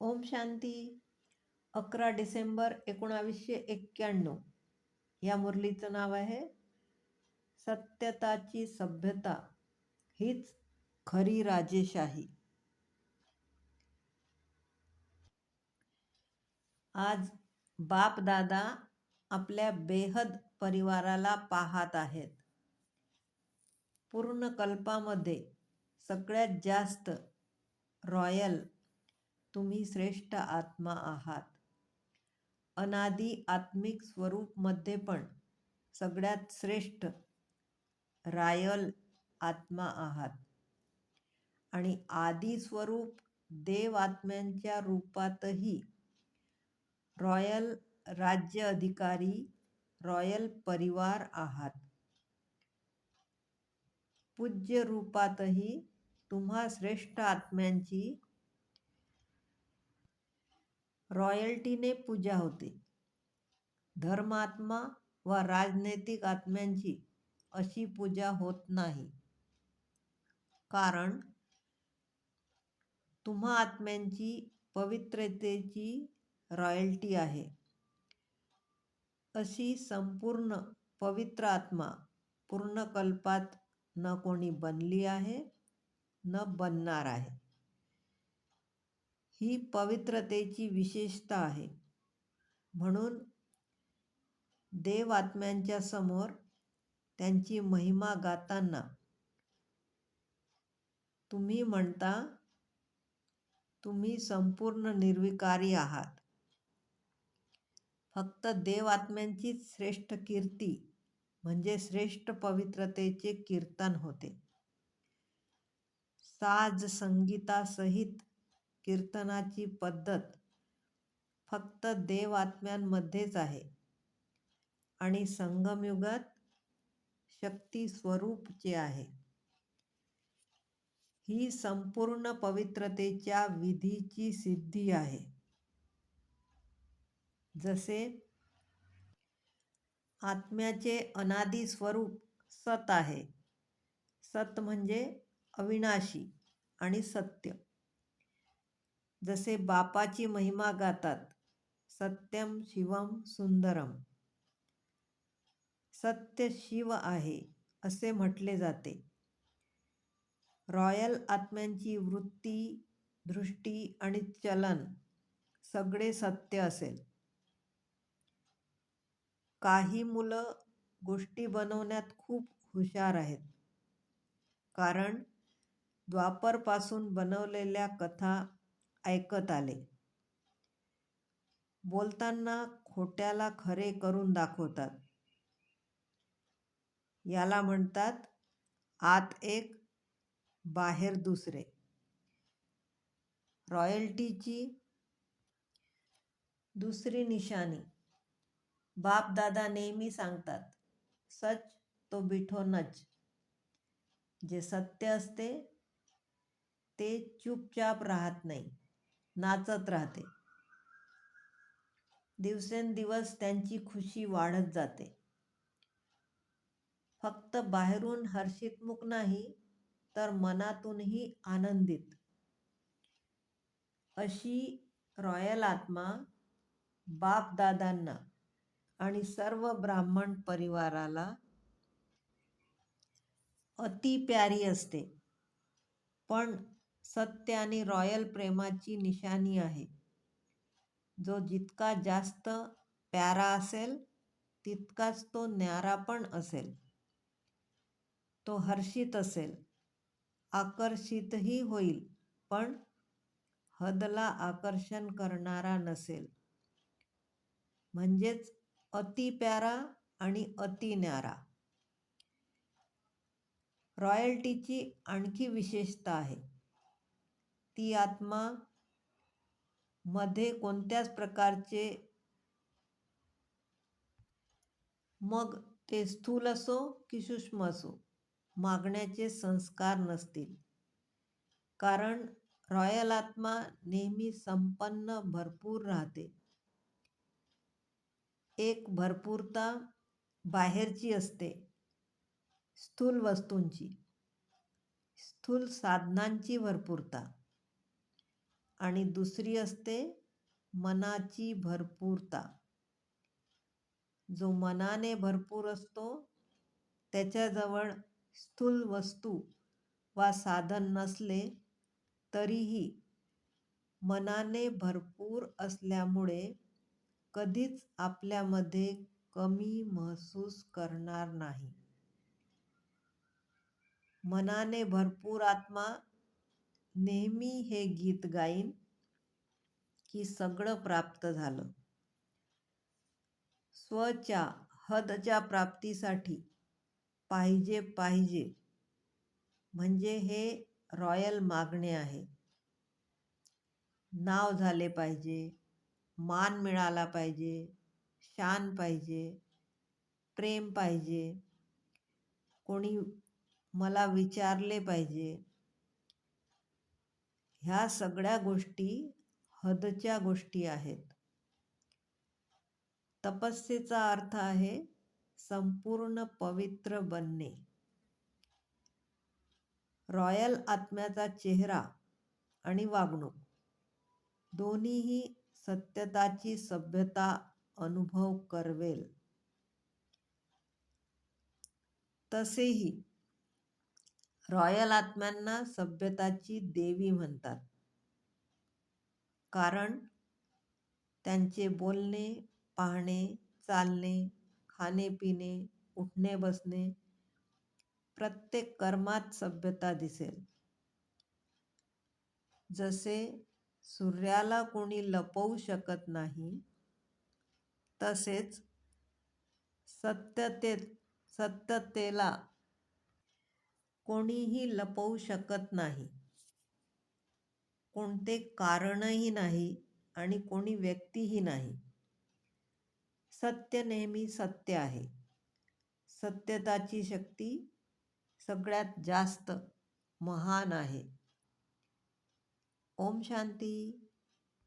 ओम शांती अकरा डिसेंबर एकोणावीसशे एक्क्याण्णव. या मुरलीचं नाव आहे सत्यताची सभ्यता. हीच खरी राजेशाही. आज बाप दादा आपल्या बेहद परिवाराला पाहत आहेत. पूर्ण कल्पामध्ये सगळ्यात जास्त रॉयल तुम्ही श्रेष्ठ आत्मा आहात. अनादी आत्मिक स्वरूपमध्ये पण सगळ्यात श्रेष्ठ रायल आत्मा आहात. आणि आदी स्वरूप देव आत्म्यांच्या रूपातही रॉयल राज्य अधिकारी रॉयल परिवार आहात. पूज्य रूपातही तुम्हा श्रेष्ठ आत्म्यांची रॉयल्टीने पूजा होते. धर्मात्मा व राजनैतिक आत्म्यांची अशी पूजा होत नाही. कारण तुम्हा आत्म्यांची पवित्रतेची रॉयल्टी आहे. अशी संपूर्ण पवित्र आत्मा पूर्ण कल्पात न कोणी बनली आहे न बनणार आहे. ही पवित्रतेची विशेषता आहे. म्हणून देव आत्म्यांच्या समोर त्यांची महिमा गाताना तुम्ही म्हणता तुम्ही संपूर्ण निर्विकारी आहात. फक्त देवात्म्यांचीच श्रेष्ठ कीर्ती म्हणजे श्रेष्ठ पवित्रतेचे कीर्तन होते. साज संगीतासहित कीर्तनाची पद्धत फक्त देवात्म्यांमध्येच आहे. आणि संगमयुगात शक्ती स्वरूपचे आहे. ही संपूर्ण पवित्रतेच्या विधीची सिद्धी आहे. जसे आत्म्याचे अनादी स्वरूप सत आहे. सत म्हणजे अविनाशी आणि सत्य. जसे बापाची महिमा गातात सत्यम शिवम सुंदरम. सत्य शिव आहे असे म्हटले जाते. रॉयल आत्म्यांची वृत्ती दृष्टी आणि चलन सगळे सत्य असेल. काही मुलं गोष्टी बनवण्यात खूप हुशार आहेत. कारण द्वापरपासून बनवलेल्या कथा ऐकत आले. बोलताना खोट्याला खरे करून दाखवतात. याला म्हणतात आत एक बाहेर दुसरे. रॉयल्टीची दुसरी निशाणी. बाप दादा नेहमी सांगतात सच तो बिठो नच. जे सत्य असते ते चुपचाप राहत नाही. नाचत राहते. दिवसेंदिवस त्यांची खुशी वाढत जाते. फक्त बाहेरून हर्षितमुख नाही तर मनातूनही आनंदित. अशी रॉयल आत्मा बापदादांना आणि सर्व ब्राह्मण परिवाराला अति प्यारी असते. पण सत्य आणि रॉयल प्रेमाची निशाणी आहे. जो जितका जास्त प्यारा असेल तितकाच तो न्यारा पण असेल. तो हर्षित असेल. आकर्षितही होईल पण हदला आकर्षण करणारा नसेल. म्हणजेच अति प्यारा आणि अति न्यारा. रॉयल्टीची आणखी विशेषता आहे. ती आत्मा मध्ये कोणत्याच प्रकारचे मग ते स्थूल असो की सूक्ष्म असो मागण्याचे संस्कार नसतील. कारण रॉयल आत्मा नेहमी संपन्न भरपूर राहते. एक भरपूरता बाहेरची असते स्थूल वस्तूंची. स्थूल साधनांची भरपूरता. आणि दुसरी असते मनाची भरपूरता. जो मनाने भरपूर असतो त्याच्याजवळ स्थूल वस्तू वा साधन नसले तरीही मनाने भरपूर असल्यामुळे कधीच आपल्यामध्ये कमी महसूस करणार नाही. मनाने भरपूर आत्मा नेहमी हे गीत गाईन की सगळं प्राप्त झालं. स्वच्या हदच्या प्राप्तीसाठी पाहिजे पाहिजे. म्हणजे हे रॉयल मागणे आहे. नाव झाले पाहिजे मान मिळाला पाहिजे शान पाहिजे प्रेम पाहिजे. कोणी मला विचारले पाहिजे ह्या सगळ्या गोष्टी हदच्या गोष्टी आहेत. तपस्येचा अर्थ आहे संपूर्ण पवित्र बनणे. रॉयल आत्म्याचा चेहरा आणि वागणूक दोन्हीही सत्यताची सभ्यता अनुभव करवेल. तसेही रॉयल आत्म्यांना सभ्यताची देवी म्हणतात. कारण त्यांचे बोलणे पाहणे चालणे खाणे पिणे उठणे बसणे प्रत्येक कर्मात सभ्यता दिसेल. जसे सूर्याला कोणी लपवू शकत नाही तसेच सत्यते सत्यतेला कोणीही लपवू शकत नाही. कोणते कारणही नाही आणि कोणी व्यक्तीही नाही. सत्य नेहमी सत्य आहे. सत्यताची शक्ती सगळ्यात जास्त महान आहे. ओम शांती.